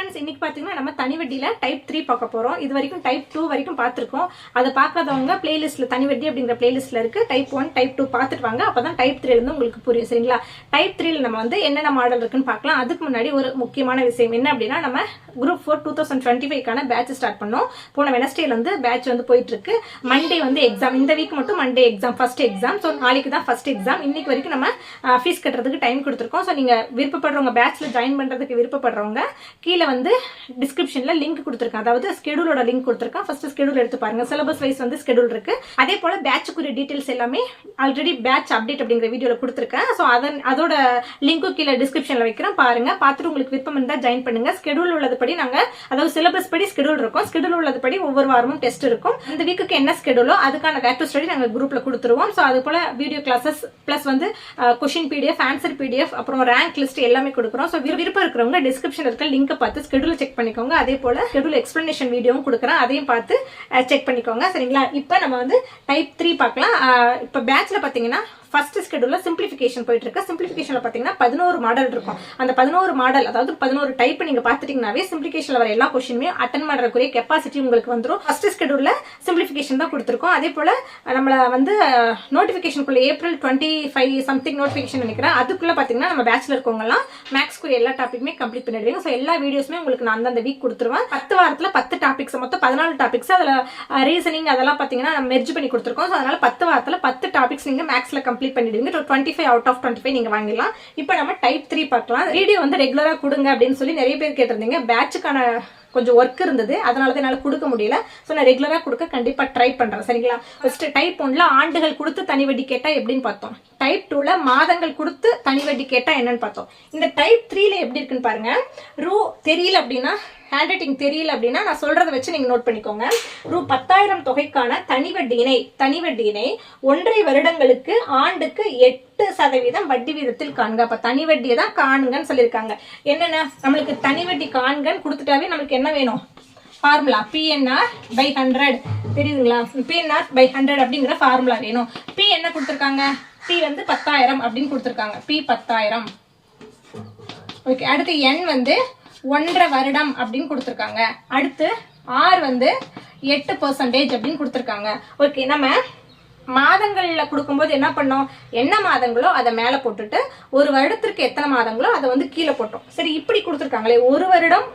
Friends இன்னைக்கு பார்த்தீங்கன்னா நம்ம தனி வட்டியில் டைப் த்ரீ பார்க்க போகிறோம் இது வரைக்கும் டைப் டூ வரைக்கும் பார்த்துருக்கோம். அதை பார்க்காதவங்க பிளேலிஸ்ட்டில் தனி வட்டி அப்படிங்கிற பிளேலிஸ்ட்டில் இருக்குது டைப் ஒன் டைப் டூ பார்த்துட்டு வாங்க. அப்போ தான் டைப் த்ரீலேருந்து உங்களுக்கு புரியும். சரிங்களா? டைப் த்ரீல நம்ம வந்து என்னென்ன மாடல் இருக்குன்னு பார்க்கலாம். அதுக்கு முன்னாடி ஒரு முக்கியமான விஷயம் என்ன அப்படின்னா நம்ம group four two thousand twenty ஃபைவ்க்கான batch start பண்ணோம். போன வெனஸ்டேல வந்து பேட்ச் வந்து போயிட்டு இருக்கு மண்டே வந்து எக்ஸாம் இந்த வீக் மட்டும் Monday exam first exam so நாளைக்கு தான் ஃபர்ஸ்ட் எக்ஸாம் இன்னைக்கு வரைக்கும் நம்ம ஃபீஸ் கட்டுறதுக்கு டைம் கொடுத்துருக்கோம். ஸோ நீங்கள் விருப்பப்படுறவங்க பேட்ச்சில் ஜாயின் பண்ணுறதுக்கு விருப்பப்படுறவங்க கீழே வந்து டிஸ்கிரிப்ஷனில் லிங்க் கொடுத்துருக்கேன். அதாவது ஸ்கெடியூலோட லிங்க் கொடுத்துருக்கேன். ஃபர்ஸ்ட் ஸ்கெடியூல் எடுத்து பாருங்க. சிலபஸ் வைஸ் வந்து ஸ்கெடியூல் இருக்கு. அதே போல பேட்சுக்குரிய டீடைல்ஸ் எல்லாமே ஆல்ரெடி பேட்ச் அப்டேட் அப்படிங்கிற வீடியோவில் கொடுத்துருக்கேன். ஸோ அதன் அதோட லிங்க்கும் கீழே டிஸ்கிரிப்ஷனில் வைக்கிறேன். பாருங்க. பார்த்துட்டு உங்களுக்கு விருப்பம் இருந்தால் ஜாயின் பண்ணுங்க. ஸ்கெடியூல் உள்ளதுபடி நாங்கள் அதாவது சிலபஸ் படி ஸ்கெடியூல் இருக்கும். ஸ்கெடியூல் உள்ளதுபடி ஒவ்வொரு வாரமும் டெஸ்ட் இருக்கும். இந்த வீக்குக்கு என்ன ஸ்கெடியூலோ அதுக்கான பேக் டு ஸ்டடி நாங்கள் குரூப்ல கொடுத்துருவோம். ஸோ அது போல வீடியோ கிளாஸஸ் ப்ளஸ் வந்து கொஷின் பிடிஎஃப் ஆன்சர் பிடிஎஃப் அப்புறம் ரேங்க் லிஸ்ட் எல்லாமே கொடுக்குறோம். ஸோ விருப்பம் இருக்கிறவங்க டிஸ்கிரிப்ஷன் இருக்க லிங்கை பார்த்து ஸ்கெடியூல் செக் பண்ணிக்கோங்க. அதே போல ஸ்கெடியூல் எக்ஸ்ப்ளனேஷன் வீடியோவும் கொடுக்குறேன். அதையும் பார்த்து செக் பண்ணிக்கோங்க. சரிங்களா? இப்போ நம்ம வந்து டைப் த்ரீ பார்க்கலாம். இப்போ பேட்ச்ல பார்த்தீங்கன்னா ஃபர்ஸ்ட் ஸ்கெடியூல்ல சிம்பிளிஃபிகேஷன் போயிட்டு இருக்கு சிம்பிளிஃபிகேஷன்ல பார்த்தீங்கன்னா பதினோரு மாடல் இருக்கும். அந்த பதினோரு மாடல் அதாவது பதினோரு டைப் நீங்க பாத்துட்டீங்கன்னாவே சிம்பிளிஃபிகேஷன்ல வர எல்லா கொஸ்டினுமே அட்டன் பண்றதுக்குரிய கெப்பாசிட்டி உங்களுக்கு வந்துடும் ஃபர்ஸ்ட் ஸ்கெடியூல்ல சிம்பிளிஃபிகேஷன் தான் கொடுத்துருக்கோம். அதே போல நம்மள வந்து நோட்டிஃபிகேஷனுக்குள்ள April twenty five something notification நினைக்கிறேன். அதுக்குள்ள பார்த்தீங்கன்னா நம்ம பேச்சுலர் இருக்கவங்கலாம் மேக்ஸ்க்குரிய எல்லா டாப்பிக்குமே கம்ப்ளீட் பண்ணிடுவீங்க. ஸோ எல்லா வீடியோஸுமே உங்களுக்கு நான் அந்தந்த வீக் கொடுத்துருவேன். பத்து வாரத்தில் பத்து டாபிக்ஸ் மொத்தம் பதினாலு டாபிக்ஸ் அதில் ரீசனிங் அதெல்லாம் பார்த்தீங்கன்னா நம்ம மெர்ஜ் பண்ணி கொடுத்துருக்கோம். ஸோ அதனால பத்து வாரத்தில் பத்து டாபிக்ஸ் நீங்கள் மேக்ஸில் கம்ப்ளீட் பண்ணிடுவீங்க. Twenty five out of twenty five நீங்கள் வாங்கிடலாம். இப்போ நம்ம டைப் த்ரீ பார்க்கலாம். வீடியோ வந்து ரெகுலராக கொடுங்க அப்படின்னு சொல்லி நிறைய பேர் கேட்டிருந்தீங்க. பேட்சுக்கான கொஞ்சம் ஒர்க் இருந்தது. அதனால தான் என்னால் கொடுக்க முடியல. ஸோ நான் ரெகுலராக கொடுக்க கண்டிப்பாக ட்ரை பண்ணுறேன் சரிங்களா? ஃபர்ஸ்ட் டைப் ஒன்ல ஆண்டுகள் கொடுத்து தனி வட்டி கேட்டால் எப்படின்னு பார்த்தோம். டைப் டூல மாதங்கள் கொடுத்து தனி வட்டி கேட்டால் என்னன்னு பார்த்தோம். இந்த டைப் த்ரீல எப்படி இருக்குன்னு பாருங்க. ரூ தெரியல அப்படின்னா ஹேண்ட் ரைட்டிங் தெரியல அப்படின்னா நான் சொல்றதை வச்சு நீங்க நோட் பண்ணிக்கோங்க. ரூ பத்தாயிரம் தொகைக்கான தனி வட்டியினை தனி வட்டியினை ஒன்றரை வருடங்களுக்கு ஆண்டுக்கு எட்டு சதவீதம் வட்டி வீதத்தில் காண்க அப்ப தனி வட்டியை தான் காணுங்கன்னு சொல்லியிருக்காங்க. என்னென்ன? நம்மளுக்கு தனி வட்டி காண்கன்னு கொடுத்துட்டாவே நம்மளுக்கு என்ன வேணும்? ஃபார்முலா பிஎன்ஆர் பை ஹண்ட்ரட் தெரியுதுங்களா? பிஎன்ஆர் பை ஹண்ட்ரட் அப்படிங்கிற ஃபார்முலா வேணும். பி என்ன கொடுத்துருக்காங்க? பி வந்து பத்தாயிரம் அப்படின்னு கொடுத்துருக்காங்க. பி பத்தாயிரம். ஓகே அடுத்து என் வந்து ஒன்றரை வருடம் அப்படின்னு கொடுத்துருக்காங்க. அடுத்து ஆர் வந்து எட்டு பர்சன்டேஜ் அப்படின்னு கொடுத்துருக்காங்க. ஓகே நம்ம மாதங்களில் கொடுக்கும்போது என்ன பண்ணோம்? என்ன மாதங்களோ அதை மேலே போட்டுட்டு ஒரு வருடத்திற்கு எத்தனை மாதங்களோ அதை வந்து கீழே போட்டோம். சரி இப்படி கொடுத்துருக்காங்களே. ஒரு வருடம்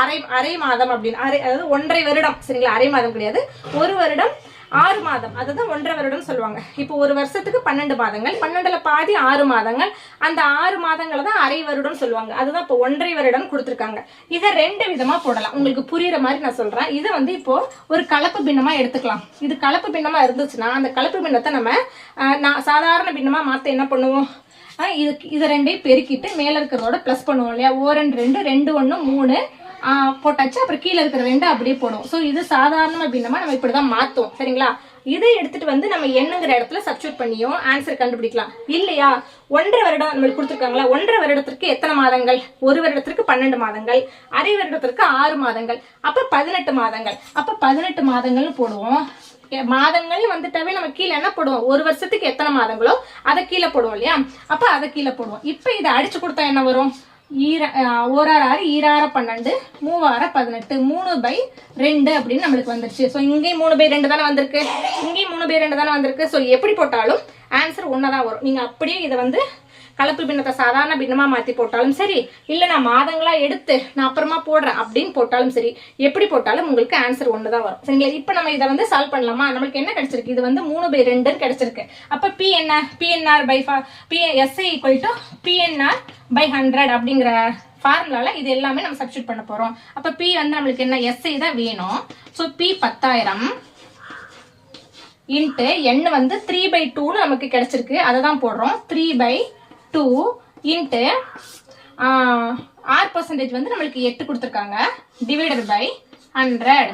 அரை அரை மாதம் அப்படின்னு அரை அதாவது ஒன்றரை வருடம் சரிங்களா? அரை மாதம் கிடையாது. ஒரு வருடம் ஆறு மாதம். அதுதான் ஒன்றரை வருடம் சொல்லுவாங்க. இப்போ ஒரு வருஷத்துக்கு பன்னெண்டு மாதங்கள். பன்னெண்டுல பாதி ஆறு மாதங்கள். அந்த ஆறு மாதங்களை தான் அரை வருடம் சொல்லுவாங்க. அதுதான் இப்போ ஒன்றரை வருடம் கொடுத்துருக்காங்க. இதை ரெண்டு விதமா போடலாம். உங்களுக்கு புரியுற மாதிரி நான் சொல்றேன். இதை வந்து இப்போ ஒரு கலப்பு பின்னமா எடுத்துக்கலாம். இது கலப்பு பின்னமா இருந்துச்சுன்னா அந்த கலப்பு பின்னத்தை நம்ம நான் சாதாரண பின்னமா மாத்த என்ன பண்ணுவோம்? இது இதை ரெண்டையும் பெருக்கிட்டு மேல இருக்கிறதோட ப்ளஸ் பண்ணுவோம் இல்லையா? ஓ ரெண்டு ரெண்டு ரெண்டு ஒன்று மூணு போட்டாச்சு அப்புறம் கீழே இருக்கிற ரெண்டு அப்படியே போடுவோம். ஸோ இது சாதாரண பின்னமா நம்ம இப்படிதான் மாத்துவோம். சரிங்களா? இதை எடுத்துட்டு வந்து நம்ம என்னங்கிற இடத்துல சப்ஸ்டியூட் பண்ணியும் ஆன்சர் கண்டுபிடிக்கலாம். இல்லையா? ஒன்றரை வருடம் நம்மளுக்கு கொடுத்துருக்காங்களா ஒன்றரை வருடத்திற்கு எத்தனை மாதங்கள்? ஒரு வருடத்திற்கு பன்னெண்டு மாதங்கள் அரை வருடத்திற்கு ஆறு மாதங்கள் அப்ப பதினெட்டு மாதங்கள். அப்ப பதினெட்டு மாதங்கள்னு போடுவோம். மாதங்கள் வந்துட்டாவே நம்ம கீழே என்ன போடுவோம்? ஒரு வருஷத்துக்கு எத்தனை மாதங்களோ அதை கீழே போடுவோம் இல்லையா? அப்ப அதை கீழே போடுவோம். இப்ப இதை அடிச்சு கொடுத்தா என்ன வரும்? ஈர அஹ், ஓராறு ஆறு ஈராறு பன்னெண்டு மூவாற பதினெட்டு மூணு பை ரெண்டு அப்படின்னு நம்மளுக்கு வந்துருச்சு. ஸோ இங்கேயும் மூணு பை ரெண்டு தானே வந்திருக்கு? இங்கேயும் மூணு பை ரெண்டு தானே வந்திருக்கு? ஸோ எப்படி போட்டாலும் ஆன்சர் ஒன்றா தான் வரும். நீங்கள் அப்படியே இதை வந்து கலப்பு பின்னத்தை சாதாரண பின்னமாக மாற்றி போட்டாலும் சரி இல்லை நான் மாதங்களாக எடுத்து நான் அப்புறமா போடுறேன் அப்படின்னு போட்டாலும் சரி எப்படி போட்டாலும் உங்களுக்கு ஆன்சர் ஒன்று தான் வரும். சரிங்களா? இப்போ நம்ம இதை வந்து சால்வ் பண்ணலாமா? நம்மளுக்கு என்ன கிடைச்சிருக்கு? இது வந்து மூணு பை ரெண்டுன்னு கிடைச்சிருக்கு. அப்போ பி என்ன? PNR by P SI equal to PNR by hundred அப்படிங்கிற ஃபார்முலால இது எல்லாமே நம்ம சப்ஸ்டியூட் பண்ண போகிறோம் அப்போ பி வந்து நம்மளுக்கு என்ன? எஸ்ஐ தான் வேணும். ஸோ பி பத்தாயிரம் இன்ட்டு எண் வந்து த்ரீ பை டூன்னு நமக்கு கிடைச்சிருக்கு. அதை தான் போடுறோம். த்ரீ பை டூ இன்ட்டு ஆறு பர்சன்டேஜ் வந்து நம்மளுக்கு எட்டு கொடுத்துருக்காங்க. டிவைடட் பை ஹண்ட்ரட்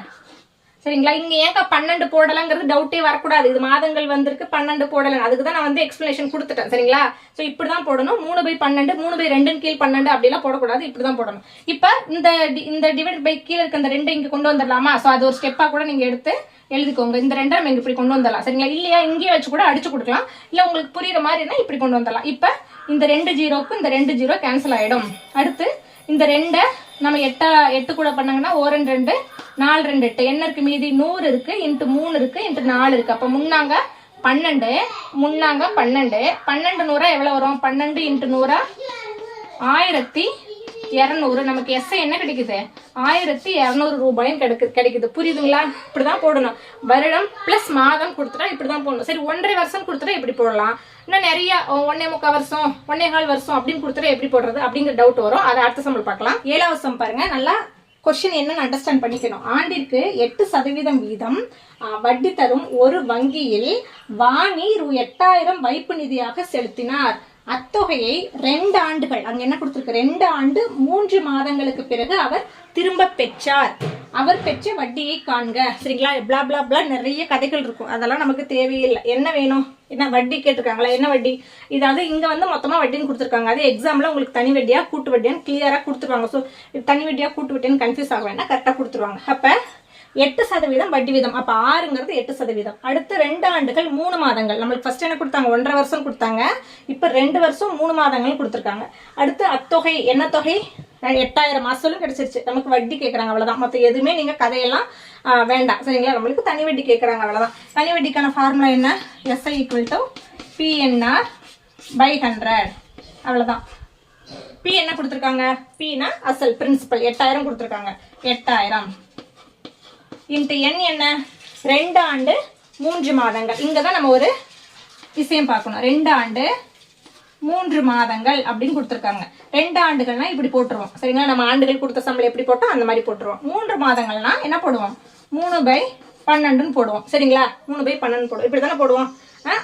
சரிங்களா? இங்கே ஏங்க பன்னெண்டு போடலாங்கிறது டவுட்டே வரக்கூடாது. இது மாதங்கள் வந்திருக்கு பன்னெண்டு போடலாம் அதுக்கு தான் நான் வந்து எக்ஸ்பிளேஷன் கொடுத்துட்டேன். சரிங்களா? ஸோ இப்படி தான் போடணும். மூணு பை பன்னெண்டு மூணு பை ரெண்டுன்னு கீழ் பன்னெண்டு அப்படிலாம் போடக்கூடாது. இப்படி தான் போடணும். இப்போ இந்த இந்த டிவைட் பை கீழே இருக்க இந்த ரெண்டு இங்கே கொண்டு வந்துடலாமா? ஸோ அது ஒரு ஸ்டெப்பாக கூட நீங்கள் எடுத்து எழுதிக்கோங்க. இந்த ரெண்டை நம்ம இப்படி கொண்டு வந்துடலாம் சரிங்களா? இல்லையா? இங்கேயே வச்சு கூட அடிச்சு கொடுக்கலாம். இல்லை உங்களுக்கு புரியுற மாதிரினா இப்படி கொண்டு வந்துடலாம் இப்போ இந்த ரெண்டு ஜீரோக்கு இந்த ரெண்டு ஜீரோ கேன்சல் ஆகிடும் அடுத்து இந்த ரெண்டை நம்ம எட்டா எட்டு கூட பண்ணாங்கன்னா ஓ ரெண்டு ரெண்டு நாலு ரெண்டு எட்டு. என்ன இருக்கு? மீதி நூறு இருக்கு இன்ட்டு மூணு இருக்கு இன்ட்டு நாலு இருக்கு. அப்போ முன்னாங்க பன்னெண்டு முன்னாங்க பன்னெண்டு. பன்னெண்டு நூறா எவ்வளோ வரும்? பன்னெண்டு இன்ட்டு நூறா ஆயிரத்தி இரநூறு நமக்கு எஸ்ஐ என்ன கிடைக்குது? ஆயிரத்தி இரநூறு ரூபாயும் கிடைக்கு கிடைக்குது. புரியுதுங்களா? இப்படிதான் போடணும். வருடம் பிளஸ் மாதம் கொடுத்துட்டா இப்படிதான் போடணும். சரி ஒன்றரை வருஷம் கொடுத்துட்டா இப்படி போடலாம்? இன்னும் நிறைய ஒன்னே முக்கால் வருஷம் ஒன்னே கால் வருஷம் அப்படின்னு கொடுத்துட்டா எப்படி போடுறது அப்படிங்கிற டவுட் வரும். அதை அடுத்த சம்பளம் பார்க்கலாம். ஏழாவது சம் பாருங்க. நல்லா கொஸ்டின் என்னன்னு அண்டர்ஸ்டாண்ட் பண்ணிக்கணும். ஆண்டிற்கு எட்டு சதவீதம் வீதம் வட்டி தரும் ஒரு வங்கியில் வாணி ரூ எட்டாயிரம் வைப்பு நிதியாக செலுத்தினார். அத்தொகையை ரெண்டு ஆண்டுகள் அங்க என்ன கொடுத்திருக்கு? ரெண்டு ஆண்டு மூன்று மாதங்களுக்கு பிறகு அவர் திரும்ப பெற்றார். அவர் பெற்ற வட்டியை காண்க. சரிங்களா? பிளா பிளா பிளா நிறைய கதைகள் இருக்கும். அதெல்லாம் நமக்கு தேவையில்லை. என்ன வேணும்? என்ன வட்டி கேட்டிருக்காங்களா? என்ன வட்டி? இதாவது இங்க வந்து மொத்தமா வட்டின்னு கொடுத்துருக்காங்க. அது எக்ஸாம்ல உங்களுக்கு தனி வட்டியா கூட்டு வட்டியான்னு கிளியரா கொடுத்துருவாங்க ஸோ தனி வட்டியா கூட்டு வட்டியான்னு கன்ஃபியூஸ் ஆக வேண்டாம் கரெக்டா கொடுத்துருவாங்க. அப்ப எட்டு சதவீதம் வட்டி வீதம். அப்போ ஆறுங்கிறது எட்டு சதவீதம். அடுத்து ரெண்டு ஆண்டுகள் மூணு மாதங்கள். நம்மளுக்கு ஃபர்ஸ்ட் என்ன கொடுத்தாங்க? ஒன்றரை வருஷம் கொடுத்தாங்க. இப்போ ரெண்டு வருஷம் மூணு மாதங்கள் கொடுத்துருக்காங்க. அடுத்து அத்தொகை என்ன தொகை? எட்டாயிரம். மாசலும் கிடைச்சிருச்சு. நமக்கு வட்டி கேட்குறாங்க அவ்வளோதான் மற்ற எதுவுமே நீங்கள் கதையெல்லாம் வேண்டாம். சரிங்களா? நம்மளுக்கு தனி வட்டி கேட்குறாங்க அவ்வளோதான் தனி வட்டிக்கான ஃபார்முலா என்ன? SI equal to PNR by hundred அவ்வளோதான் பி என்ன கொடுத்துருக்காங்க? பினா அசல் பிரின்சிபல் எட்டாயிரம் கொடுத்துருக்காங்க. எட்டாயிரம். இன்ட்டு என் என்ன? ரெண்டு ஆண்டு மூன்று மாதங்கள். இங்கே தான் நம்ம ஒரு விஷயம் பார்க்கணும். ரெண்டு ஆண்டு மூன்று மாதங்கள் அப்படின்னு கொடுத்துருக்காங்க. ரெண்டு ஆண்டுகள்னா இப்படி போட்டுருவோம். சரிங்களா? நம்ம ஆண்டுகள் கொடுத்த சம்பளம் எப்படி போட்டோம்? அந்த மாதிரி போட்டுருவோம். மூன்று மாதங்கள்னா என்ன போடுவோம்? மூணு பை பன்னெண்டுன்னு போடுவோம். சரிங்களா? மூணு பை பன்னெண்டு போடுவோம். இப்படி தானே போடுவோம்?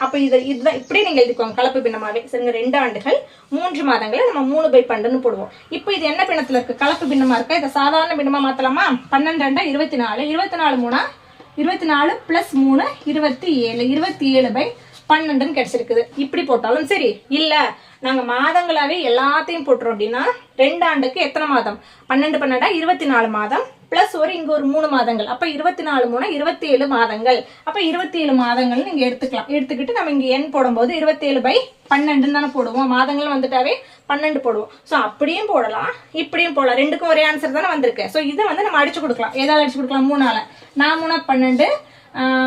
அப்போ இது இதுதான் இப்படியே நீங்க எழுதிக்கோங்க. கலப்பு பின்னமாவே. சரிங்க ரெண்டு ஆண்டுகள் மூன்று மாதங்களை நம்ம மூணு பை பன்னெண்டுன்னு போடுவோம். இப்போ இது என்ன பின்னத்துல இருக்கு? கலப்பு பின்னமா இருக்கா? இதை சாதாரண பின்னமா மாற்றலாமா பன்னெண்டு ரெண்டா இருபத்தி நாலு. இருபத்தி நாலு மூணா? இருபத்தி நாலு பிளஸ் மூணு இருபத்தி ஏழு. இருபத்தி ஏழு பை பன்னெண்டுன்னு கிடைச்சிருக்குது. இப்படி போட்டாலும் சரி இல்ல நாங்க மாதங்களாவே எல்லாத்தையும் போட்டுரும் அப்படின்னா ரெண்டு ஆண்டுக்கு எத்தனை மாதம்? பன்னெண்டு பன்னெண்டா இருபத்தி நாலு மாதம் பிளஸ் ஒரு இங்க ஒரு மூணு மாதங்கள். அப்ப இருபத்தி நாலு மூணு இருபத்தி ஏழு மாதங்கள். அப்ப இருபத்தி ஏழு மாதங்கள் நீங்க எடுத்துக்கலாம். எடுத்துக்கிட்டு நம்ம இங்க எண் போடும்போது இருபத்தி ஏழு பை பன்னெண்டுன்னு தானே போடுவோம். மாதங்கள் வந்துட்டாவே பன்னெண்டு போடுவோம். சோ அப்படியும் போடலாம் இப்படியும் போடலாம். ரெண்டுக்கும் ஒரே ஆன்சர் தானே வந்திருக்கு. சோ இதை வந்து நம்ம அடிச்சு கொடுக்கலாம். ஏதாவது அடிச்சு கொடுக்கலாம்? மூணால. நான் மூணா பன்னெண்டு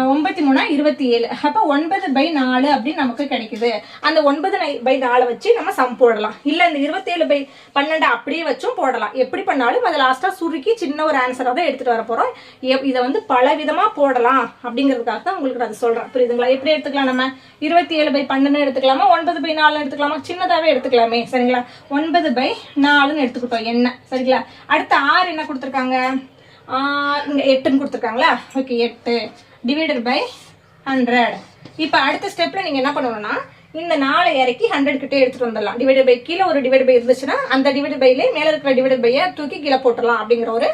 ஒன்பத்தி மூணா இருபத்தி ஏழு அப்போ ஒன்பது பை நாலு அப்படின்னு நமக்கு கிடைக்குது. அந்த ஒன்பது பை நாலு வச்சு நம்ம சம் போடலாம். இல்லை இந்த இருபத்தேழு பை பன்னெண்டு அப்படியே வச்சும் போடலாம். எப்படி பண்ணாலும் அதை லாஸ்ட்டாக சுருக்கி சின்ன ஒரு ஆன்சராக தான் எடுத்துகிட்டு வர போகிறோம் எப்- இதை வந்து பல விதமாக போடலாம் அப்படிங்கிறதுக்காக தான் உங்களுக்கு நான் அதை சொல்றேன். புரியுதுங்களா? எப்படி எடுத்துக்கலாம் நம்ம? இருபத்தி ஏழு பை பன்னெண்டு எடுத்துக்கலாமா? ஒன்பது பை நாலு எடுத்துக்கலாமா? சின்னதாகவே எடுத்துக்கலாமே. சரிங்களா? ஒன்பது பை நாலுன்னு எடுத்துக்கிட்டோம். என்ன? சரிங்களா? அடுத்து ஆறு என்ன கொடுத்துருக்காங்க? இங்கே எட்டுன்னு கொடுத்துருக்காங்களா? ஓகே எட்டு. டிவைடட் பை ஹண்ட்ரட் இப்போ அடுத்த ஸ்டெப்ல நீங்க என்ன பண்ணணும்னா இந்த நாலு இறக்கி ஹண்ட்ரட் கிட்டே எடுத்துட்டு வந்துடலாம். டிவைடட் பை கீழே ஒரு டிவைட் பை இருந்துச்சுன்னா அந்த டிவைட் பைலே மேல இருக்கிற டிவைட் பையை தூக்கி கீழே போட்டுடலாம் அப்படிங்கிற ஒரு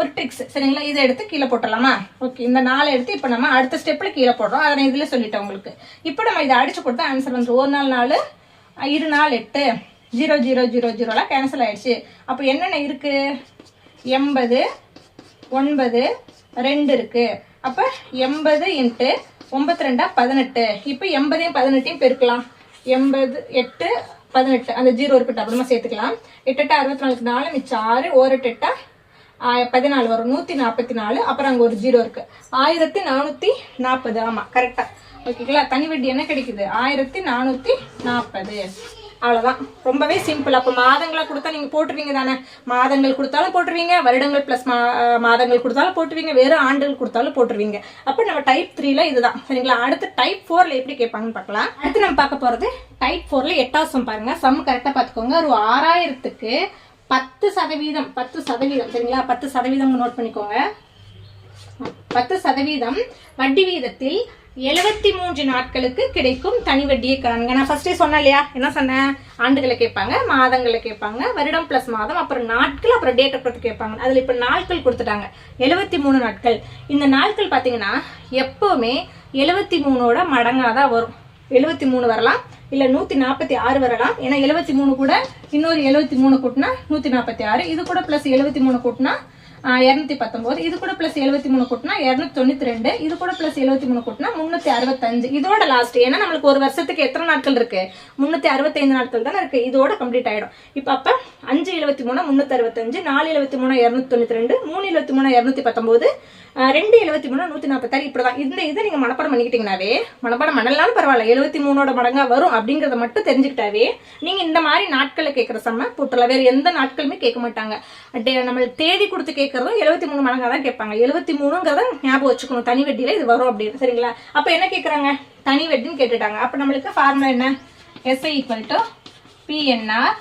ஒரு ட்ரிக்ஸ் சரிங்களா? இதை எடுத்து கீழே போட்டுடலாமா? ஓகே இந்த நாளை எடுத்து இப்போ நம்ம அடுத்த ஸ்டெப்ல கீழே போடுறோம். அதை நான் இதுல சொல்லிட்டேன் உங்களுக்கு. இப்போ நம்ம இதை அடிச்சு கொடுத்தா ஆன்சர் வந்து ஒரு நாள் நாலு இரு நாள் எட்டு. ஜீரோ ஜீரோ ஜீரோ ஜீரோலாம் கேன்சல் ஆயிடுச்சு. அப்போ என்னென்ன இருக்கு? எண்பது ஒன்பது ரெண்டு இருக்கு. அப்ப எண்பது இன்ட்டு ஒன்பத்தி ரெண்டா பதினெட்டு. இப்போ எண்பதையும் பதினெட்டையும் பெருக்கலாம். எண்பது எட்டு பதினெட்டு. அந்த ஜீரோ இருக்கட்டும் அப்புறமா சேர்த்துக்கலாம். எட்டு அறுபத்தி நாலுக்கு நாலு மிச்சம் ஆறு ஒரு எட்டு எட்டா ஆ, பதினாலு வரும். நூத்தி நாற்பத்தி நாலு அப்புறம் அங்க ஒரு ஜீரோ இருக்கு. ஆயிரத்தி நானூத்தி நாற்பது ஆமா கரெக்டா ஓகேங்களா தனி வட்டி என்ன கிடைக்குது? ஆயிரத்தி நானூத்தி நாற்பது அவ்வளோதான் ரொம்பவே சிம்பிள் அப்போ மாதங்களாக கொடுத்தா நீங்கள் போட்டுருவீங்க தானே? மாதங்கள் கொடுத்தாலும் போட்டுருவீங்க. வருடங்கள் பிளஸ் மாதங்கள் கொடுத்தாலும் போட்டுருவீங்க. வேறு ஆண்டுகள் கொடுத்தாலும் போட்டுருவீங்க. அப்போ நம்ம டைப் த்ரீல இதுதான். சரிங்களா? அடுத்து டைப் ஃபோரில் எப்படி கேட்பாங்கன்னு பார்க்கலாம். அடுத்து நம்ம பார்க்க போகிறது டைப் ஃபோரில் எட்டாவது சம் பாருங்க. சம் கரெக்டாக பார்த்துக்கோங்க. ஒரு ஆறாயிரத்துக்கு பத்து சதவீதம் பத்து சதவீதம். சரிங்களா? பத்து சதவீதம் நோட் பண்ணிக்கோங்க. பத்து சதவீதம் வட்டி வீதத்தில் எழுபத்தி மூன்று நாட்களுக்கு கிடைக்கும் தனி வட்டியை கடன்கள் நான் ஃபர்ஸ்டே சொன்னேன் இல்லையா? என்ன சொன்னேன்? ஆண்டுகளை கேட்பாங்க மாதங்களை கேட்பாங்க வருடம் பிளஸ் மாதம் அப்புறம் நாட்கள் அப்புறம் டேட் ஆஃப் பர்த் கேட்பாங்க. அதில் இப்போ நாட்கள் கொடுத்துட்டாங்க. எழுபத்தி மூணு நாட்கள். இந்த நாட்கள் பார்த்தீங்கன்னா எப்போவுமே எழுபத்தி மூணோட மடங்காக தான் வரும். எழுபத்தி மூணு வரலாம் இல்லை நூத்தி நாற்பத்தி ஆறு வரலாம். ஏன்னா எழுபத்தி மூணு கூட இன்னொரு எழுபத்தி மூணு கூட்டினா நூத்தி நாற்பத்தி ஆறு. இது கூட ப்ளஸ் எழுபத்தி மூணு கூட்டினா இரநூத்தி பத்தொம்போது. இது கூட ப்ளஸ் எழுபத்தி மூணு கூட்டினா இரநூத்தி தொண்ணூற்றி ரெண்டு. இது கூட ப்ளஸ் எழுபத்தி மூணு கூட்டினா முந்நூற்றி அறுபத்தஞ்சு. இதோட லாஸ்ட் ஏன்னா நம்மளுக்கு ஒரு வருஷத்துக்கு எத்தனை நாட்கள் இருக்கு? முன்னூத்தி அறுபத்தைந்து நாட்கள் தானே இருக்கு. இதோட கம்ப்ளீட் ஆயிடும். இப்போ அப்போ அஞ்சு எழுபத்தி மூணு முந்நூற்றி அறுபத்தஞ்சு நாலு எழுபத்தி மூணு இரநூத்தி தொண்ணூற்றி ரெண்டு மூணு எழுபத்தி மூணு இரநூத்தி பத்தொம்போது ரெண்டு எழுபத்தி மூணு நூற்றி நாற்பத்தாறு இப்படிதான். இந்த இதை நீங்கள் மனப்பாடம் பண்ணிக்கிட்டீங்கனாவே மனப்பாடம் பண்ணலாலும் பரவாயில்ல எழுபத்தி மூணோட மடங்காக வரும் அப்படிங்கிறத மட்டும் தெரிஞ்சுக்கிட்டாவே நீங்கள் இந்த மாதிரி நாட்களில் கேட்குற செம்ம போட்டுடலாம் வேறு எந்த நாட்களுமே கேட்க மாட்டாங்க. டே- நம்ம தேதி கொடுத்து கேட்குறதும் எழுபத்தி மூணு மடங்காக தான் கேட்பாங்க. எழுபத்தி மூணுங்கிறத ஞாபகம் வச்சுக்கணும். தனி வட்டியில் இது வரும் அப்படின்னு சரிங்களா? அப்போ என்ன கேட்குறாங்க தனி வட்டின்னு கேட்டுட்டாங்க. அப்போ நம்மளுக்கு ஃபார்முலா என்ன? SI equal to PNR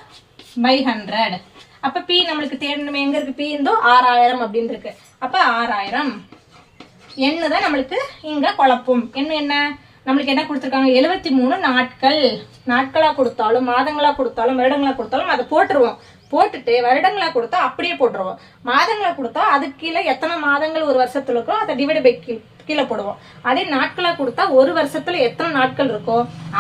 by hundred அப்போ பி நம்மளுக்கு தேடணுமே எங்கே இருக்குது பி இருந்தோ ஆறாயிரம் அப்படின்னு இருக்குது அப்போ ஆறாயிரம். எண்ணு தான் நம்மளுக்கு இங்கே குழப்பம். என்ன என்ன? நம்மளுக்கு என்ன கொடுத்துருக்காங்க? எழுபத்தி மூணு நாட்கள். நாட்களாக கொடுத்தாலும் மாதங்களாக கொடுத்தாலும் வருடங்களாக கொடுத்தாலும் அதை போட்டுருவோம். போட்டுட்டு வருடங்களாக கொடுத்தா அப்படியே போட்டுருவோம். மாதங்களை கொடுத்தா அதுக்கு கீழே எத்தனை மாதங்கள் ஒரு வருஷத்துல இருக்கோ அதை டிவைட் பை கீழே போடுவோம். அதே நாட்களாக கொடுத்தா ஒரு வருஷத்துல எத்தனை நாட்கள் இருக்கோ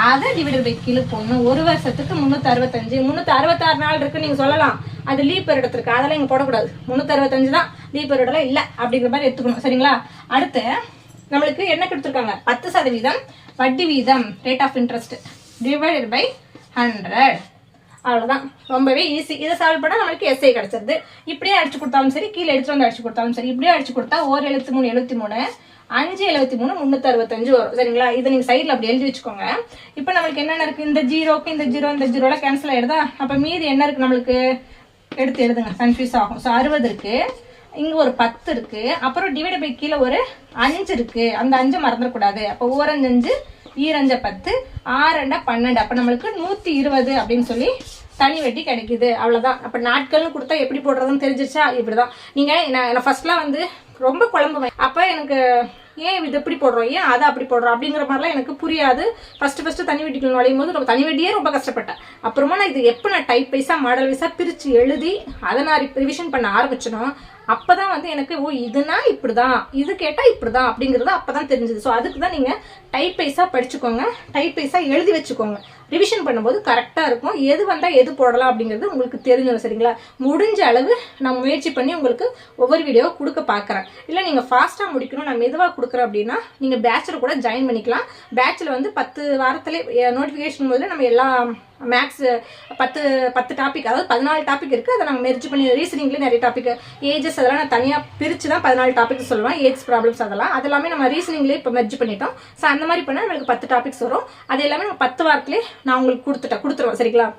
அதை டிவைடட் பை கீழே போடணும். ஒரு வருஷத்துக்கு முந்நூற்றி அறுபத்தஞ்சு முந்நூற்றி அறுபத்தாறு நாள் இருக்கு நீங்க சொல்லலாம். அது லீவ் பீரியட் இருக்கு அதெல்லாம் இங்க போடக்கூடாது. முந்நூற்றி அறுபத்தஞ்சு தான் லீவ் எல்லாம் இல்லை அப்படிங்கிற மாதிரி எடுத்துக்கணும். சரிங்களா? அடுத்து நம்மளுக்கு என்ன கொடுத்துருக்காங்க? பத்து சதவீதம் வட்டி வீதம் rate of interest divided by hundred அவ்வளோதான் ரொம்பவே ஈஸி இதை சால்வ் பண்ணால் நம்மளுக்கு எஸ்ஐ கிடச்சிருது. இப்படியே அடிச்சு கொடுத்தாலும் சரி கீழே எடுத்துட்டு வந்து அடிச்சு கொடுத்தாலும் சரி இப்படியே அடிச்சு கொடுத்தா ஒரு எழுபத்தி மூணு எழுபத்தி மூணு அஞ்சு எழுபத்தி மூணு முந்நூற்றி அறுபத்தஞ்சு வரும். சரிங்களா? இதை நீங்கள் சைடில் அப்படி எழுதி வச்சுக்கோங்க. இப்போ நம்மளுக்கு என்னென்ன இருக்குது இந்த ஜீரோக்கு இந்த ஜீரோ இந்த ஜீரோலாம் கேன்சல் ஆகிடுதா அப்போ மீதி என்ன இருக்குது நம்மளுக்கு? எடுத்து எழுதுங்க. கன்ஃபியூஸ் ஆகும். ஸோ அறுபது இருக்குது இங்கே ஒரு பத்து இருக்கு. அப்புறம் டிவைட் பை கீழே ஒரு அஞ்சு இருக்குது அந்த அஞ்சு மறந்துடக்கூடாது. அப்போ ஓரஞ்சு அஞ்சு ஈரஞ்ச பத்து ஆறண்டா பன்னெண்டு. அப்போ நம்மளுக்கு நூத்தி இருபது அப்படின்னு சொல்லி தனி வெட்டி கிடைக்குது. அவ்வளவுதான். அப்ப நாட்கள்னு கொடுத்தா எப்படி போடுறதுன்னு தெரிஞ்சிருச்சா? இப்படிதான். நீங்க நான் ஃபர்ஸ்ட்லாம் வந்து ரொம்ப குழம்புவேன் அப்ப எனக்கு ஏன் இது இப்படி போடுறோம்? ஏன் அதை அப்படி போடுறோம்? அப்படிங்கிற மாதிரிலாம் எனக்கு புரியாது. ஃபர்ஸ்ட் ஃபர்ஸ்ட் தனி வெட்டிக்குள்ள நுழையும் போது ரொம்ப தனி வெட்டியே ரொம்ப கஷ்டப்பட்டேன். அப்புறமா நான் இது எப்போ நான் டைப் வைஸா மாடல் வைஸா பிரிச்சு எழுதி அதை நான் ரிவிஷன் பண்ண ஆரம்பிச்சனோ அப்பதான் வந்து எனக்கு ஓ இதுனா இப்படிதான் இது கேட்டா இப்படிதான் அப்படிங்கறது அப்பதான் தெரிஞ்சது. ஸோ அதுக்கு தான் நீங்க டைப் வைஸா படிச்சுக்கோங்க. டைப் வைஸா எழுதி வச்சுக்கோங்க. ரிவிஷன் பண்ணும்போது கரெக்டா இருக்கும். எது வந்தா எது போடலாம் அப்படிங்கிறது உங்களுக்கு தெரிஞ்சிடும் சரிங்களா? முடிஞ்ச அளவு நான் முயற்சி பண்ணி உங்களுக்கு ஒவ்வொரு வீடியோவை கொடுக்க பார்க்குறேன் இல்லை நீங்கள் ஃபாஸ்ட்டாக முடிக்கணும் நான் மெதுவாக கொடுக்குறேன் அப்படின்னா நீங்கள் பேச்சில் கூட ஜாயின் பண்ணிக்கலாம். பேச்சில் வந்து பத்து வாரத்திலே நோட்டிஃபிகேஷன் முதல்ல நம்ம எல்லா மேக்ஸ் பத்து பத்து டாபிக் அதாவது பதினாலு டாபிக் இருக்குது அதை நாங்கள் மெர்ஜ் பண்ணி ரீசனிங்லேயே நிறைய டாபிக் ஏஜஸ் அதெல்லாம் நான் தனியாக பிரித்து தான் பதினாலு டாபிக் சொல்லுவேன். ஏஜ் ப்ராப்ளம்ஸ் அதெல்லாம். அது எல்லாமே நம்ம ரீசனிங்லேயே இப்போ மெர்ஜ் பண்ணிட்டோம். ஸோ அந்த மாதிரி பண்ணால் நம்மளுக்கு பத்து டாபிக்ஸ் வரும். அது எல்லாமே நம்ம பத்து வாரத்துலேயே நான் உங்களுக்கு கொடுத்துட்டேன். கொடுத்துருவோம். சரிங்களா?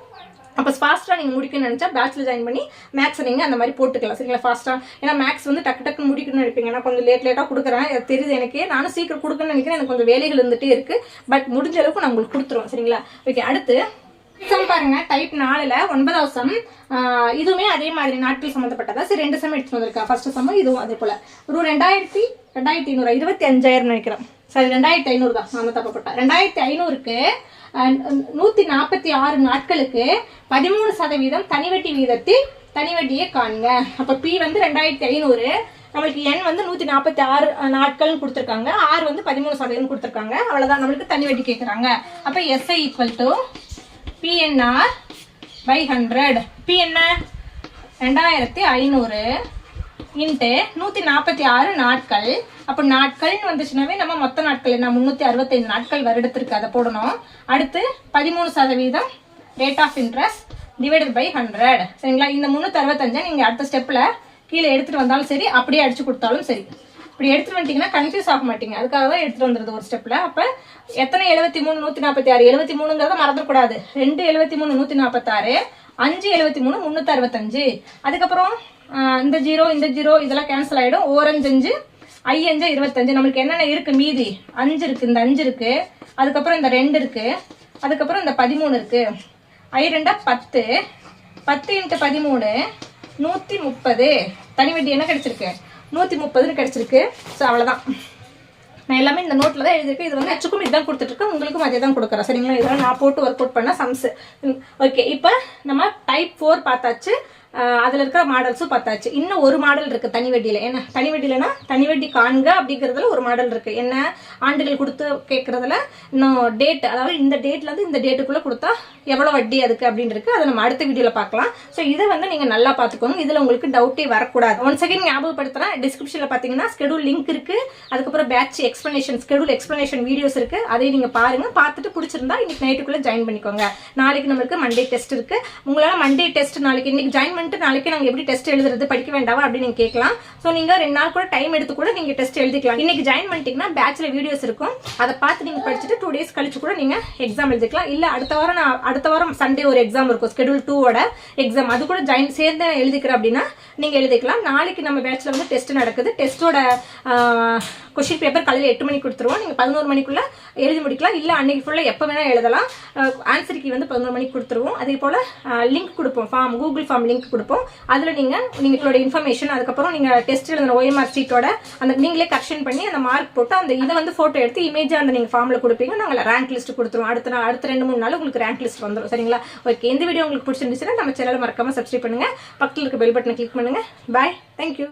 அப்போ ஃபாஸ்ட்டாக நீங்கள் முடிக்கணும்னு நினச்சா பேச்சில் ஜாயின் பண்ணி மேக்ஸை நீங்கள் அந்த மாதிரி போட்டுக்கலாம். சரிங்களா? ஃபாஸ்ட்டாக ஏன்னா மேக்ஸ் வந்து டக்கு டக்குன்னு முடிக்கணும்னு நினைப்பீங்க. நான் கொஞ்சம் லேட் லேட்டாக கொடுக்குறேன். தெரியுது எனக்கு. நானும் சீக்கிரம் கொடுக்கணும்னு நினைக்கிறேன். எனக்கு கொஞ்சம் வேலைகள் இருந்துகிட்டே இருக்குது பட் முடிஞ்ச அளவுக்கு நான் உங்களுக்கு கொடுத்துருவோம். சரிங்களா? ஓகே அடுத்து எக்ஸாம் பாருங்க டைப் நாலுல ஒன்பதாவது சம் இதுவுமே அதே மாதிரி நாட்கள் சம்மந்தப்பட்டதா சரி ரெண்டு சம் எடுத்துட்டு வந்திருக்கா. ஃபர்ஸ்ட் சம் இதுவும் அதே போல. ஒரு ரெண்டாயிரத்தி ரெண்டாயிரத்தி ஐநூறு இருபத்தி அஞ்சாயிரம் நினைக்கிறேன். சரி ரெண்டாயிரத்தி ஐநூறு தான். நாம தப்பப்பட்டா ரெண்டாயிரத்தி ஐநூறுக்கு நூற்றி நூத்தி நாற்பத்தி ஆறு நாட்களுக்கு பதிமூணு சதவீதம் தனிவட்டி வீதத்தில் தனிவட்டியை காண்க. அப்ப பி வந்து ரெண்டாயிரத்தி ஐநூறு. நம்மளுக்கு எண் வந்து நூத்தி நாற்பத்தி ஆறு நாட்கள்னு கொடுத்துருக்காங்க. ஆறு வந்து பதிமூணு சதவீதம் கொடுத்துருக்காங்க. அவ்வளவுதான். நம்மளுக்கு தனி வட்டி கேட்குறாங்க அப்ப SI equal to PNR by hundred P என்ன ரெண்டாயிரத்தி ஐநூறு இன்ட்டு நூற்றி நாற்பத்தி ஆறு நாட்கள். அப்போ நாட்கள்னு வந்துச்சுனாவே நம்ம மொத்த நாட்கள் என்ன? முந்நூற்றி அறுபத்தைந்து நாட்கள் வருடத்திற்கு அதை போடணும். அடுத்து பதிமூணு சதவீதம் rate of interest divided by hundred சரிங்களா? இந்த முந்நூற்றி அறுபத்தஞ்சை நீங்கள் அடுத்த ஸ்டெப்பில் கீழே எடுத்துகிட்டு வந்தாலும் சரி அப்படியே அடித்து கொடுத்தாலும் சரி. இப்படி எடுத்துட்டு வந்துட்டீங்கன்னா கன்ஃபியூஸ் ஆக மாட்டீங்க. அதுக்காக தான் எடுத்துட்டு வந்துருது ஒரு ஸ்டெப்ல அப்ப எத்தனை? எழுபத்தி மூணு நூத்தி நாற்பத்தி ஆறு. எழுபத்தி மூணுங்கிறத மறந்துடக்கூடாது. ரெண்டு எழுபத்தி மூணு நூத்தி நாற்பத்தாறு அஞ்சு எழுபத்தி மூணு முந்நூத்தி அறுபத்தஞ்சு. அதுக்கப்புறம் இந்த ஜீரோ இந்த ஜீரோ இதெல்லாம் கேன்சல் ஆயிடும். ஓரஞ்சு அஞ்சு ஐ இருபத்தஞ்சு. நம்மளுக்கு என்னென்ன இருக்கு மீதி? அஞ்சு இருக்கு. இந்த அஞ்சு இருக்கு. அதுக்கப்புறம் இந்த ரெண்டு இருக்கு. அதுக்கப்புறம் இந்த பதிமூணு இருக்கு. ஐ ரெண்டா பத்து. பத்து இன்ட்டு பதிமூணு நூற்றி முப்பது. தனி வட்டி என்ன கிடைச்சிருக்கு? நூற்றி முப்பதுன்னு கிடைச்சிருக்கு. ஸோ அவ்வளோதான் நான் எல்லாமே இந்த நோட்டில் தான் எழுதியிருக்கேன். இது வந்து எச்சுக்கும் இதுதான் கொடுத்துட்ருக்கேன். உங்களுக்கும் அதே தான் கொடுக்குறேன். சரிங்களா? இதெல்லாம் நான் போட்டு ஒர்க் அவுட் பண்ண சம்ஸ் ஓகே இப்போ நம்ம டைப் ஃபோர் பார்த்தாச்சு. அதில் இருக்கிற மாடல்ஸும் பார்த்தாச்சு இன்னும் ஒரு மாடல் இருக்குது தனி வட்டியில். என்ன? தனி வட்டியிலனா தனி வட்டி காண்க அப்படிங்கிறதுல ஒரு மாடல் இருக்குது என்ன? ஆண்டுகள் கொடுத்து கேட்குறதுல இன்னும் டேட் அதாவது இந்த டேட்லேருந்து இந்த டேட்டுக்குள்ளே கொடுத்தா எவ்வளோ வட்டி அதுக்கு அப்படின்னு இருக்குது அதை நம்ம அடுத்த வீடியோவில் பார்க்கலாம். ஸோ இதை வந்து நீங்கள் நல்லா பார்த்துக்கோங்க. இதில் உங்களுக்கு டவுட்டே வரக்கூடாது. ஒன் செகண்ட் ஞாபகப்படுத்துகிறேன் டிஸ்கிரிப்ஷனில் பார்த்தீங்கன்னா ஸ்கெடியூல் லிங்க் இருக்குது அதுக்கப்புறம் batch explanation schedule explanation videos இருக்குது அதையும் நீங்கள் பாருங்கள் பார்த்துட்டு பிடிச்சிருந்தா இன்னைக்கு நைட்டுக்குள்ளே ஜாயின் பண்ணிக்கோங்க. நாளைக்கு நம்மளுக்கு மண்டே டெஸ்ட் இருக்குது உங்களால் மண்டே டெஸ்ட் நாளைக்கு இன்னைக்கு ஜாயின் பண்ணிட்டு நாளைக்கு நாங்க எப்படி டெஸ்ட் எழுதுறது படிக்க வேண்டாமா அப்படின்னு கேட்கலாம். ஸோ நீங்க ரெண்டு நாள் கூட டைம் எடுத்து கூட நீங்க டெஸ்ட் எழுதிக்கலாம். இன்னைக்கு ஜாயின் பண்ணிட்டீங்கன்னா பேட்ச்ல வீடியோஸ் இருக்கும். அதை பார்த்து நீங்க படிச்சுட்டு டூ டேஸ் கழிச்சு கூட நீங்க எக்ஸாம் எழுதிக்கலாம். இல்ல அடுத்த வாரம் நான் அடுத்த வாரம் சண்டே ஒரு எக்ஸாம் இருக்கும் ஸ்கெடியூல் டூவோட எக்ஸாம் அது கூட ஜாயின் சேர்ந்து எழுதிக்கிற எழுதிக்கிறேன் அப்படின்னா நீங்க எழுதிக்கலாம். நாளைக்கு நம்ம பேட்ச்ல வந்து டெஸ்ட் நடக்குது. டெஸ்ட்டோட கொஷின் பேப்பர் காலையில் எட்டு மணிக்கு கொடுத்துருவோம். நீங்கள் பதினோரு மணிக்குள்ள எழுதி முடிக்கலாம். இல்லை அன்னைக்கு ஃபுல்லாக எப்போ வேணால் எழுதலாம். ஆன்சர் கீ வந்து பதினோரு மணிக்கு கொடுத்துருவோம். அதே போல் லிங்க் கொடுப்போம். ஃபார்ம் கூகுள் ஃபார்ம் லிங்க் கொடுப்போம். அதில் நீங்கள் நீங்களோட இன்ஃபர்மேஷன் அதுக்கப்புறம் நீங்கள் டெஸ்ட் எழுதுன ஓஎம்ஆர் சீட்டோட அந்த நீங்களே கரெக்ஷன் பண்ணி அந்த மார்க் போட்டு அந்த இதை வந்து ஃபோட்டோ எடுத்து இமேஜாக அந்த நீங்கள் ஃபார்மில் கொடுப்பீங்க. நாங்கள் ரேங்க் லிஸ்ட் கொடுத்துருவோம். அடுத்த நாள் அடுத்த ரெண்டு மூணு நாள் உங்களுக்கு ரேங்க் லிஸ்ட் வந்துடும் சரிங்களா? ஓகே இந்த வீடியோ உங்களுக்கு பிடிச்சிருந்துச்சுன்னா நம்ம சேனலை மறக்காமல் சப்ஸ்கிரைப் பண்ணுங்கள் பக்கத்தில் இருக்க பெல் பட்டனை கிளிக் பண்ணுங்க. Bye thank you